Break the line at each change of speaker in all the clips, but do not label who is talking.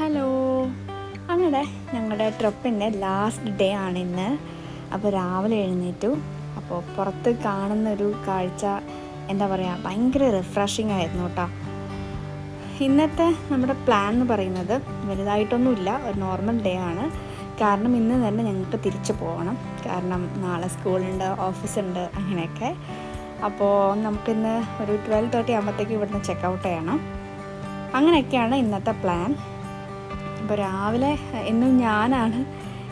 Hello അങ്ങനെ ഞങ്ങളുടെ ട്രിപ്പിന്റെ last day ആണ് ഇന്ന്. അപ്പോൾ രാവിലെ എഴുന്നേറ്റു. അപ്പോൾ പുറത്ത് കാണുന്ന ഒരു കാഴ്ച എന്താ പറയുക ഭയങ്കര റിഫ്രഷിംഗ് ആയിരുന്നു കേട്ടോ ഇന്നത്തെ നമ്മുടെ പ്ലാൻ എന്ന് പറയുന്നത് വലുതായിട്ടൊന്നുമില്ല ഒരു നോർമൽ ഡേ ആണ്. കാരണം ഇന്ന് തന്നെ ഞങ്ങൾക്ക് തിരിച്ചു പോകണം. കാരണം നാളെ സ്കൂളുണ്ട് ഓഫീസുണ്ട് അങ്ങനെയൊക്കെ. അപ്പോൾ നമുക്കിന്ന് ഒരു ട്വൽവ് തേർട്ടി ആകുമ്പോഴത്തേക്ക് ഇവിടുന്ന് ചെക്ക് ഔട്ട് ചെയ്യണം. അങ്ങനെയൊക്കെയാണ് ഇന്നത്തെ പ്ലാൻ അപ്പോൾ രാവിലെ എന്നും ഞാനാണ്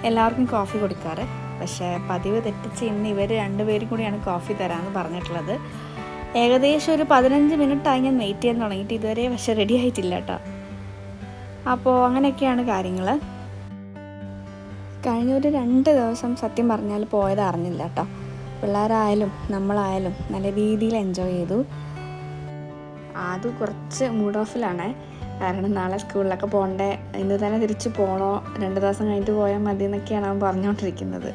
എല്ലാവർക്കും കോഫി കൊടുക്കാറ്. പക്ഷേ പതിവ് തെറ്റിച്ച് ഇന്ന് ഇവർ രണ്ടുപേരും കൂടിയാണ് കോഫി തരാമെന്ന് പറഞ്ഞിട്ടുള്ളത്. ഏകദേശം ഒരു പതിനഞ്ച് മിനിറ്റായി ഞാൻ വെയിറ്റ് ചെയ്യാൻ തുടങ്ങിയിട്ട് ഇതുവരെ പക്ഷേ റെഡി ആയിട്ടില്ല കേട്ടോ. അപ്പോൾ അങ്ങനെയൊക്കെയാണ് കാര്യങ്ങൾ കഴിഞ്ഞ ഒരു രണ്ട് ദിവസം സത്യം പറഞ്ഞാൽ പോയത് അറിഞ്ഞില്ല കേട്ടോ. പിള്ളേരായാലും നമ്മളായാലും നല്ല രീതിയിൽ എൻജോയ് ചെയ്തു. അത് കുറച്ച് മൂഡ് ഓഫിലാണ് കാരണം നാളെ സ്കൂളിലൊക്കെ പോകണ്ടേ ഇന്ന് തന്നെ തിരിച്ച് പോകണോ രണ്ട് ദിവസം കഴിഞ്ഞിട്ട് പോയാൽ മതി എന്നൊക്കെയാണ് അവൻ പറഞ്ഞുകൊണ്ടിരിക്കുന്നത്.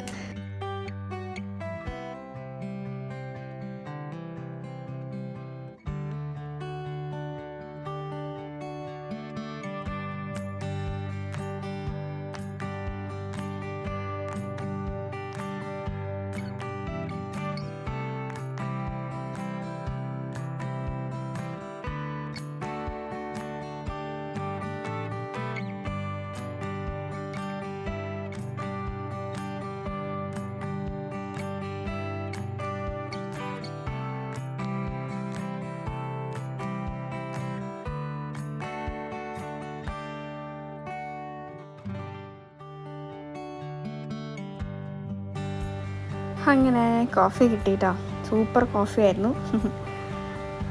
അങ്ങനെ കോഫി കിട്ടിയിട്ടോ സൂപ്പർ കോഫി ആയിരുന്നു.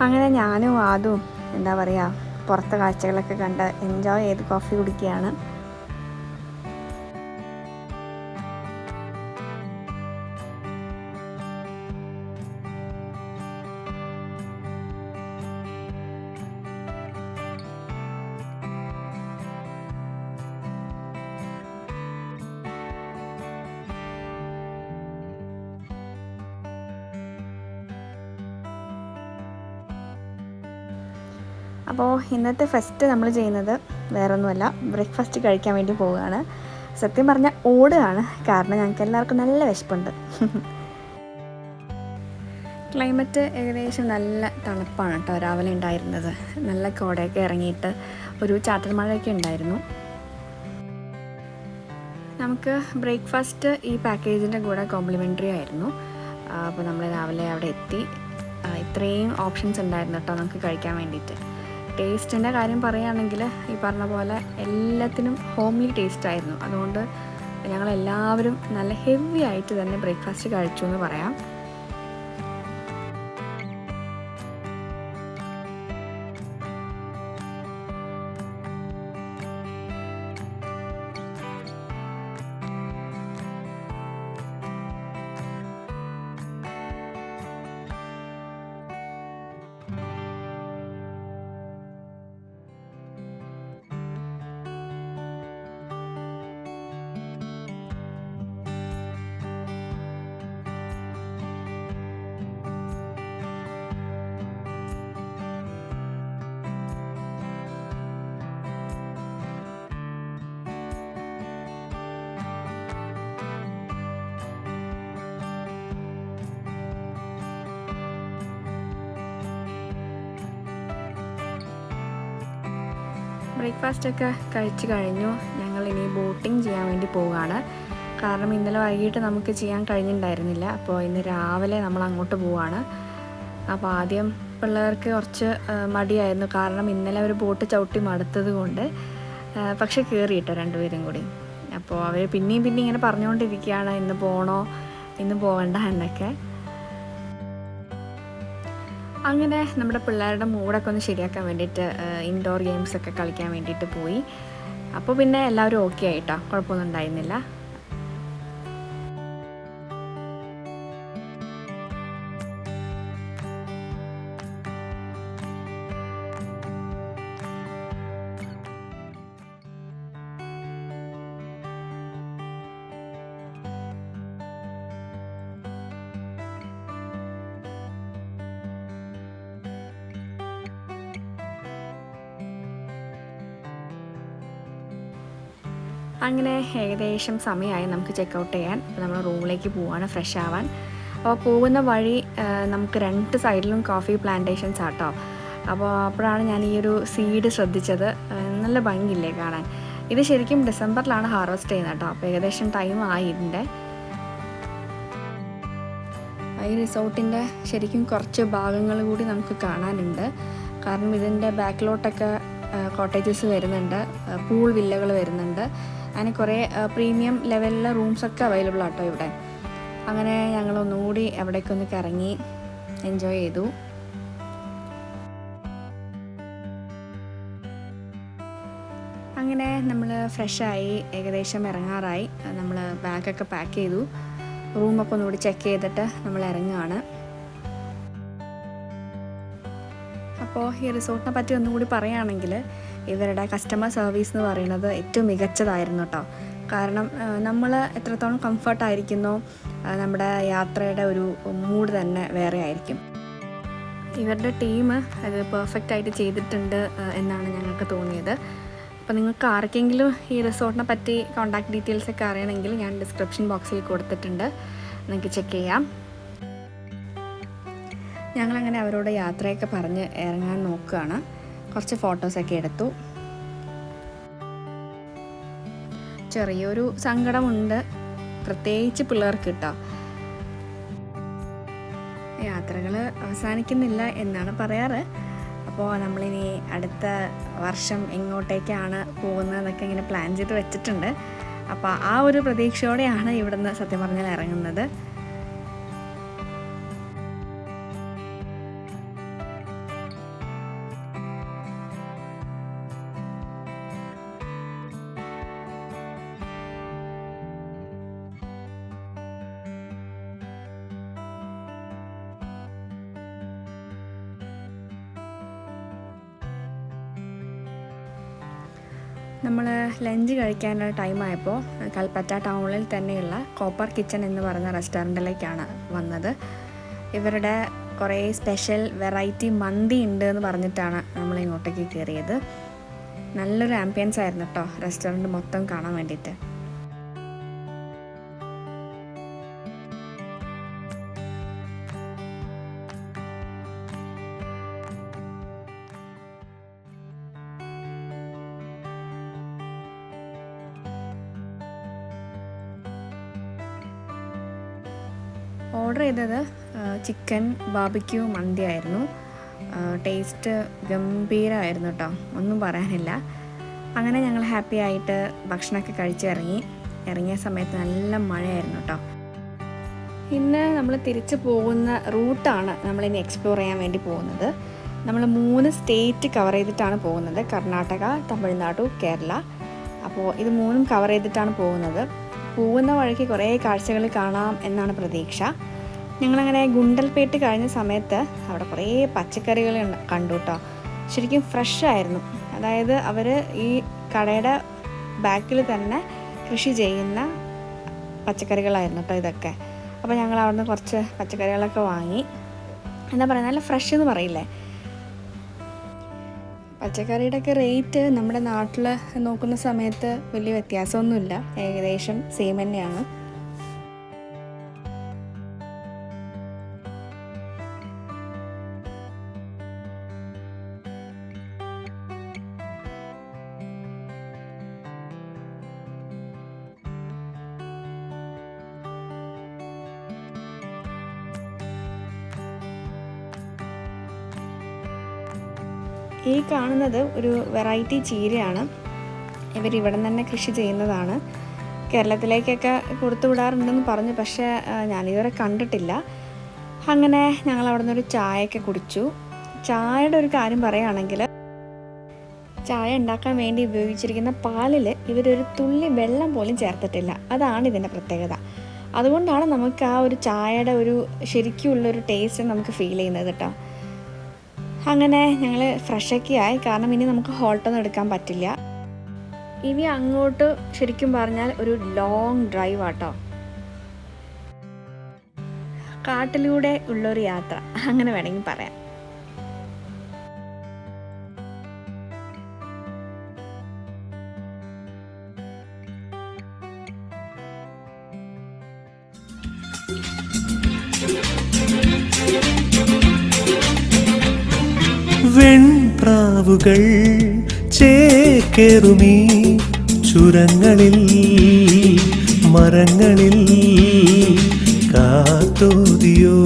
അങ്ങനെ ഞാനും ആദും എന്താ പറയുക പുറത്തെ കാഴ്ചകളൊക്കെ കണ്ട് എൻജോയ് ചെയ്ത് കോഫി കുടിക്കുകയാണ്. അപ്പോൾ ഇന്നത്തെ ഫസ്റ്റ് നമ്മൾ ചെയ്യുന്നത് വേറൊന്നുമല്ല ബ്രേക്ക്ഫാസ്റ്റ് കഴിക്കാൻ വേണ്ടി പോവുകയാണ്. സത്യം പറഞ്ഞാൽ ഓടുകയാണ്. കാരണം ഞങ്ങൾക്ക് എല്ലാവർക്കും നല്ല വിശപ്പുണ്ട്. ക്ലൈമറ്റ് ഏകദേശം നല്ല തണുപ്പാണ് കേട്ടോ രാവിലെ ഉണ്ടായിരുന്നത്. നല്ല കോടയൊക്കെ ഇറങ്ങിയിട്ട് ഒരു ചാറ്റൽ മഴയൊക്കെ ഉണ്ടായിരുന്നു. നമുക്ക് ബ്രേക്ക്ഫാസ്റ്റ് ഈ പാക്കേജിന്റെ കൂടെ കോംപ്ലിമെന്ററി ആയിരുന്നു. അപ്പോൾ നമ്മൾ രാവിലെ അവിടെ എത്തി. ഇത്രയും ഓപ്ഷൻസ് ഉണ്ടായിരുന്നു കേട്ടോ നമുക്ക് കഴിക്കാൻ വേണ്ടിയിട്ട്. ടേസ്റ്റിന്റെ കാര്യം പറയുകയാണെങ്കിൽ ഈ പറഞ്ഞ പോലെ എല്ലാത്തിനും ഹോംലി ടേസ്റ്റ് ആയിരുന്നു. അതുകൊണ്ട് ഞങ്ങളെല്ലാവരും നല്ല ഹെവി ആയിട്ട് തന്നെ ബ്രേക്ക്ഫാസ്റ്റ് കഴിച്ചു എന്ന് പറയാം. ബ്രേക്ക്ഫാസ്റ്റ് ഒക്കെ കഴിച്ചു കഴിഞ്ഞു. ഞങ്ങൾ ഇനി ബോട്ടിംഗ് ചെയ്യാൻ വേണ്ടി പോവുകയാണ് കാരണം ഇന്നലെ വൈകിട്ട് നമുക്ക് ചെയ്യാൻ കഴിഞ്ഞിട്ടുണ്ടായിരുന്നില്ല അപ്പോൾ ഇന്ന് രാവിലെ നമ്മൾ അങ്ങോട്ട് പോവുകയാണ് അപ്പോൾ ആദ്യം പിള്ളേർക്ക് കുറച്ച് മടിയായിരുന്നു. കാരണം ഇന്നലെ അവർ ബോട്ട് ചവിട്ടി മടുത്തത് കൊണ്ട് പക്ഷേ കയറിയിട്ടോ രണ്ടുപേരും കൂടി. അപ്പോൾ അവർ പിന്നെയും പിന്നെയും ഇങ്ങനെ പറഞ്ഞുകൊണ്ടിരിക്കുകയാണ്. ഇന്ന് പോകണോ ഇന്ന് പോകണ്ട എന്നൊക്കെ. അങ്ങനെ നമ്മുടെ പിള്ളേരുടെ മൂഡൊക്കെ ഒന്ന് ശരിയാക്കാൻ വേണ്ടിയിട്ട് ഇൻഡോർ ഗെയിംസ് ഒക്കെ കളിക്കാൻ വേണ്ടിയിട്ട് പോയി. അപ്പോൾ പിന്നെ എല്ലാവരും ഓക്കെ ആയിട്ടോ? കുഴപ്പമൊന്നും ഉണ്ടായിരുന്നില്ല. അങ്ങനെ ഏകദേശം സമയമായി നമുക്ക് ചെക്ക് ഔട്ട് ചെയ്യാൻ. അപ്പോൾ നമ്മൾ റൂമിലേക്ക് പോവാണ് ഫ്രഷ് ആവാൻ. അപ്പോൾ പോകുന്ന വഴി നമുക്ക് രണ്ട് സൈഡിലും കോഫി പ്ലാന്റേഷൻസ് ആട്ടോ. അപ്പോൾ അപ്പോഴാണ് ഞാൻ ഈ ഒരു സീഡ് ശ്രദ്ധിച്ചത്. നല്ല ഭംഗിയില്ലേ കാണാൻ. ഇത് ശരിക്കും ഡിസംബറിലാണ് ഹാർവെസ്റ്റ് ചെയ്യുന്നത് കേട്ടോ അപ്പോൾ ഏകദേശം ടൈം ആയി ഇതിന്റെ ഈ റിസോർട്ടിന്റെ ശരിക്കും കുറച്ച് ഭാഗങ്ങൾ കൂടി നമുക്ക് കാണാനുണ്ട്. കാരണം ഇതിന്റെ ബാക്കിലോട്ടൊക്കെ കോട്ടേജസ് വരുന്നുണ്ട്. പൂൾ വില്ലകൾ വരുന്നുണ്ട്. അങ്ങനെ കുറേ പ്രീമിയം ലെവലിലെ റൂംസൊക്കെ അവൈലബിൾ ആട്ടോ ഇവിടെ. അങ്ങനെ ഞങ്ങൾ ഒന്നുകൂടി അവിടേക്കൊന്ന് കറങ്ങി എൻജോയ് ചെയ്തു. അങ്ങനെ നമ്മൾ ഫ്രഷായി ഏകദേശം ഇറങ്ങാറായി. നമ്മൾ ബാഗൊക്കെ പാക്ക് ചെയ്തു. റൂമൊക്കെ ഒന്നുകൂടി ചെക്ക് ചെയ്തിട്ട് നമ്മൾ ഇറങ്ങുകയാണ് അപ്പോൾ ഈ റിസോർട്ടിനെ പറ്റി ഒന്നുകൂടി പറയുകയാണെങ്കിൽ ഇവരുടെ കസ്റ്റമർ സർവീസ് എന്ന് പറയുന്നത് ഏറ്റവും മികച്ചതായിരുന്നു കേട്ടോ കാരണം നമ്മൾ എത്രത്തോളം കംഫർട്ടായിരിക്കുന്നോ നമ്മുടെ യാത്രയുടെ ഒരു മൂഡ് തന്നെ വേറെ ആയിരിക്കും. ഇവരുടെ ടീം അത് പെർഫെക്റ്റ് ആയിട്ട് ചെയ്തിട്ടുണ്ട് എന്നാണ് ഞങ്ങൾക്ക് തോന്നിയത്. അപ്പോൾ നിങ്ങൾക്ക് ആർക്കെങ്കിലും ഈ റിസോർട്ടിനെ പറ്റി കോൺടാക്ട് ഡീറ്റെയിൽസ് ഒക്കെ അറിയണമെങ്കിൽ ഞാൻ ഡിസ്ക്രിപ്ഷൻ ബോക്സിൽ കൊടുത്തിട്ടുണ്ട്. നിങ്ങൾക്ക് ചെക്ക് ചെയ്യാം. ഞങ്ങളങ്ങനെ അവരോട് യാത്രയൊക്കെ പറഞ്ഞ് ഇറങ്ങാൻ നോക്കുകയാണ്. കുറച്ച് ഫോട്ടോസൊക്കെ എടുത്തു. ചെറിയൊരു സങ്കടമുണ്ട്. പ്രത്യേകിച്ച് പിള്ളേർക്ക് കിട്ടാം യാത്രകൾ അവസാനിക്കുന്നില്ല എന്നാണ് പറയാറ്. അപ്പോൾ നമ്മളിനി അടുത്ത വർഷം എങ്ങോട്ടേക്കാണ് പോകുന്നതെന്നൊക്കെ ഇങ്ങനെ പ്ലാൻ ചെയ്ത് വെച്ചിട്ടുണ്ട്. അപ്പോൾ ആ ഒരു പ്രതീക്ഷയോടെയാണ് ഇവിടുന്ന് സത്യം പറഞ്ഞാൽ ഇറങ്ങുന്നത്. നമ്മൾ ലഞ്ച് കഴിക്കാനുള്ള ടൈമായപ്പോൾ കൽപ്പറ്റ ടൗണിൽ തന്നെയുള്ള കോപ്പർ കിച്ചൺ എന്ന് പറയുന്ന റെസ്റ്റോറന്റിലേക്കാണ് വന്നത്. ഇവരുടെ കുറേ സ്പെഷ്യൽ വെറൈറ്റി മന്തി ഉണ്ട് എന്ന് പറഞ്ഞിട്ടാണ് നമ്മൾ ഇങ്ങോട്ടേക്ക് കയറിയത് നല്ലൊരു ആംബിയൻസ് ആയിരുന്നു കേട്ടോ റെസ്റ്റോറന്റ് മൊത്തം കാണാൻ വേണ്ടിയിട്ട്. ഓർഡർ ചെയ്തത് ചിക്കൻ ബാബിക്യൂ മന്തി ആയിരുന്നു. ടേസ്റ്റ് ഗംഭീരമായിരുന്നു കേട്ടോ ഒന്നും പറയാനില്ല. അങ്ങനെ ഞങ്ങൾ ഹാപ്പി ആയിട്ട് ഭക്ഷണമൊക്കെ കഴിച്ചിറങ്ങി. ഇറങ്ങിയ സമയത്ത് നല്ല മഴയായിരുന്നു കേട്ടോ ഇന്ന് നമ്മൾ തിരിച്ചു പോകുന്ന റൂട്ടാണ് നമ്മളിനി എക്സ്പ്ലോർ ചെയ്യാൻ വേണ്ടി പോകുന്നത്. നമ്മൾ മൂന്ന് സ്റ്റേറ്റ് കവർ ചെയ്തിട്ടാണ് പോകുന്നത്. കർണാടക തമിഴ്നാടു കേരള. അപ്പോൾ ഇത് മൂന്നും കവർ ചെയ്തിട്ടാണ് പോകുന്നത്. പോകുന്ന വഴിക്ക് കുറേ കാഴ്ചകൾ കാണാം എന്നാണ് പ്രതീക്ഷ. ഞങ്ങളങ്ങനെ ഗുണ്ടൽപേട്ട് കഴിഞ്ഞ സമയത്ത് അവിടെ കുറേ പച്ചക്കറികൾ കണ്ടു കേട്ടോ ശരിക്കും ഫ്രഷ് ആയിരുന്നു. അതായത് അവർ ഈ കടയുടെ ബാക്കിൽ തന്നെ കൃഷി ചെയ്യുന്ന പച്ചക്കറികളായിരുന്നു കേട്ടോ ഇതൊക്കെ. അപ്പോൾ ഞങ്ങൾ അവിടുന്ന് കുറച്ച് പച്ചക്കറികളൊക്കെ വാങ്ങി. എന്താ പറയുക നല്ല ഫ്രഷ് എന്ന് പറയില്ലേ? പച്ചക്കറിയുടെ ഒക്കെ റേറ്റ് നമ്മുടെ നാട്ടിൽ നോക്കുന്ന സമയത്ത് വലിയ വ്യത്യാസമൊന്നുമില്ല. ഏകദേശം സെയിം തന്നെയാണ്. ഈ കാണുന്നത് ഒരു വെറൈറ്റി ചീരയാണ്. ഇവർ ഇവിടെ തന്നെ കൃഷി ചെയ്യുന്നതാണ്. കേരളത്തിലേക്കൊക്കെ കൊടുത്തു വിടാറുണ്ടെന്ന് പറഞ്ഞു പക്ഷേ ഞാനിതുവരെ കണ്ടിട്ടില്ല. അങ്ങനെ ഞങ്ങൾ അവിടെ നിന്നൊരു ചായയൊക്കെ കുടിച്ചു. ചായയുടെ ഒരു കാര്യം പറയുകയാണെങ്കിൽ ചായ ഉണ്ടാക്കാൻ വേണ്ടി ഉപയോഗിച്ചിരിക്കുന്ന പാലിൽ ഇവരൊരു തുള്ളി വെള്ളം പോലും ചേർത്തിട്ടില്ല. അതാണ് ഇതിന്റെ പ്രത്യേകത. അതുകൊണ്ടാണ് നമുക്ക് ആ ഒരു ചായയുടെ ഒരു ശരിക്കുള്ളൊരു ടേസ്റ്റ് നമുക്ക് ഫീൽ ചെയ്യുന്നത് കേട്ടോ. അങ്ങനെ ഞങ്ങൾ ഫ്രഷൊക്കെ ആയി. കാരണം ഇനി നമുക്ക് ഹോൾട്ടൊന്നും എടുക്കാൻ പറ്റില്ല. ഇനി അങ്ങോട്ട് ശരിക്കും പറഞ്ഞാൽ ഒരു ലോങ് ഡ്രൈവ് ആട്ടോ. കാട്ടിലൂടെ ഉള്ളൊരു യാത്ര. അങ്ങനെ വേണമെങ്കിൽ പറയാം.
വെൺപ്രാവുകൾ ചേക്കേറുമീ ചുരങ്ങളിൽ മരങ്ങളിൽ കാത്തോതിയോ.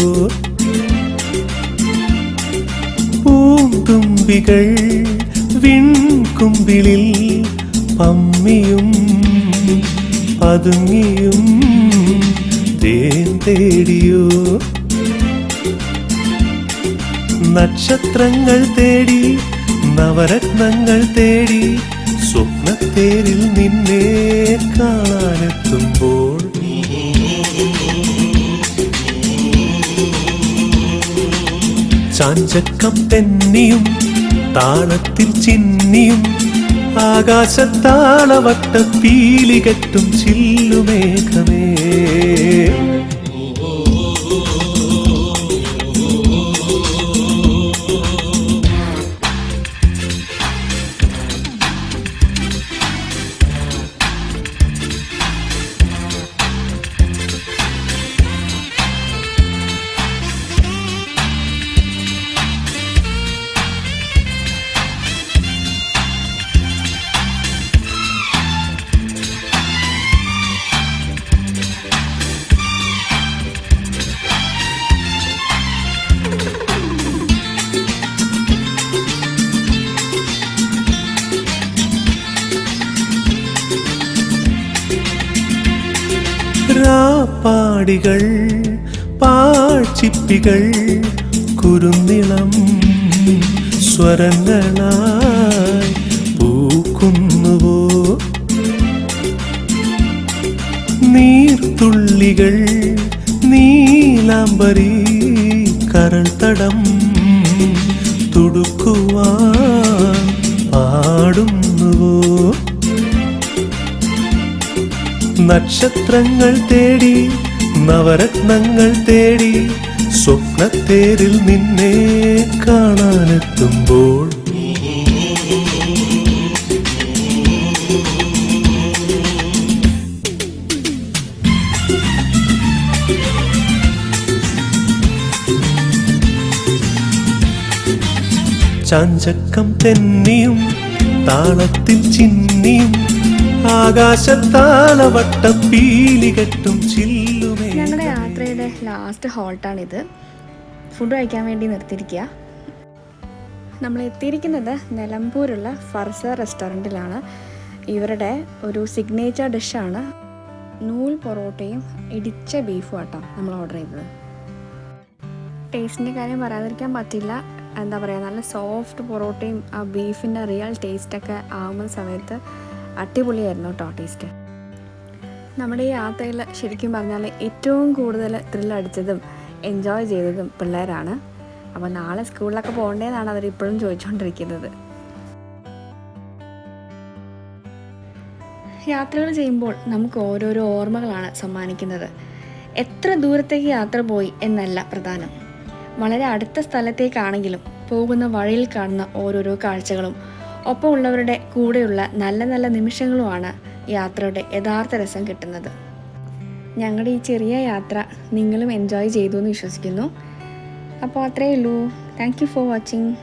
പൂന്തുമ്പികൾ വിൺകുമ്പിളിൽ പമ്മിയും പതുങ്ങിയും തേൻ തേടിയോ. നക്ഷത്രങ്ങൾ തേടി നവരത്നങ്ങൾ തേടി സ്വപ്നത്തേരിൽ നിന്നെ കാണാനെത്തുമ്പോൾ. ചാഞ്ചക്കം തെന്നിയും താളത്തിൽ ചിന്നിയും ആകാശത്താളവട്ട പീലികെട്ടും ചില്ലുമേഘമേ. രാപ്പാടികൾ പാഴ്ചിപ്പികൾ കുരുന്നിളം സ്വരങ്ങളായി പൂക്കുന്നുവോ? നീർത്തുള്ളികൾ നീലാംബരി കരൾ തടം തുടുക്കുവാൻ നക്ഷത്രങ്ങൾ തേടി നവരത്നങ്ങൾ തേടി സ്വപ്നത്തേരിൽ നിന്നെ കാണാനെത്തുമ്പോൾ. ചാഞ്ചക്കം തെന്നിയും താളത്തിൽ ചിന്നിയും ചില്ലുമേ.
ഞങ്ങളുടെ യാത്രയുടെ ലാസ്റ്റ് ഹോൾട്ടാണിത് ഫുഡ് കഴിക്കാൻ വേണ്ടി നിർത്തിയിരിക്കുക നമ്മൾ എത്തിയിരിക്കുന്നത് നിലമ്പൂരുള്ള ഫർസ റെസ്റ്റോറന്റിലാണ്. ഇവരുടെ ഒരു സിഗ്നേച്ചർ ഡിഷാണ് നൂൽ പൊറോട്ടയും ഇടിച്ച ബീഫും ആട്ടോ നമ്മൾ ഓർഡർ ചെയ്തത്. ടേസ്റ്റിന്റെ കാര്യം പറയാതിരിക്കാൻ പറ്റില്ല. എന്താ പറയുക നല്ല സോഫ്റ്റ് പൊറോട്ടയും ആ ബീഫിന്റെ റിയൽ ടേസ്റ്റൊക്കെ ആകുന്ന സമയത്ത് അടിപൊളിയായിരുന്നു കേട്ടോ ടേസ്റ്റ്. നമ്മുടെ ഈ യാത്രയിൽ ശരിക്കും പറഞ്ഞാൽ ഏറ്റവും കൂടുതൽ ത്രില്ലടിച്ചതും എൻജോയ് ചെയ്തതും പിള്ളേരാണ്. അപ്പോൾ നാളെ സ്കൂളിലൊക്കെ പോകേണ്ടതെന്നാണ് അവർ ഇപ്പോഴും ചോദിച്ചുകൊണ്ടിരിക്കുന്നത്. യാത്രകൾ ചെയ്യുമ്പോൾ നമുക്ക് ഓരോരോ ഓർമ്മകളാണ് സമ്മാനിക്കുന്നത്. എത്ര ദൂരത്തേക്ക് യാത്ര പോയി എന്നല്ല പ്രധാനം. വളരെ അടുത്ത സ്ഥലത്തേക്കാണെങ്കിലും പോകുന്ന വഴിയിൽ കാണുന്ന ഓരോരോ കാഴ്ചകളും ഒപ്പമുള്ളവരുടെ കൂടെയുള്ള നല്ല നല്ല നിമിഷങ്ങളുമാണ് യാത്രയുടെ യഥാർത്ഥ രസം കിട്ടുന്നത്. ഞങ്ങളുടെ ഈ ചെറിയ യാത്ര നിങ്ങളും എൻജോയ് ചെയ്തു എന്ന് വിശ്വസിക്കുന്നു. അപ്പോൾ അത്രയേ ഉള്ളൂ. Thank you for watching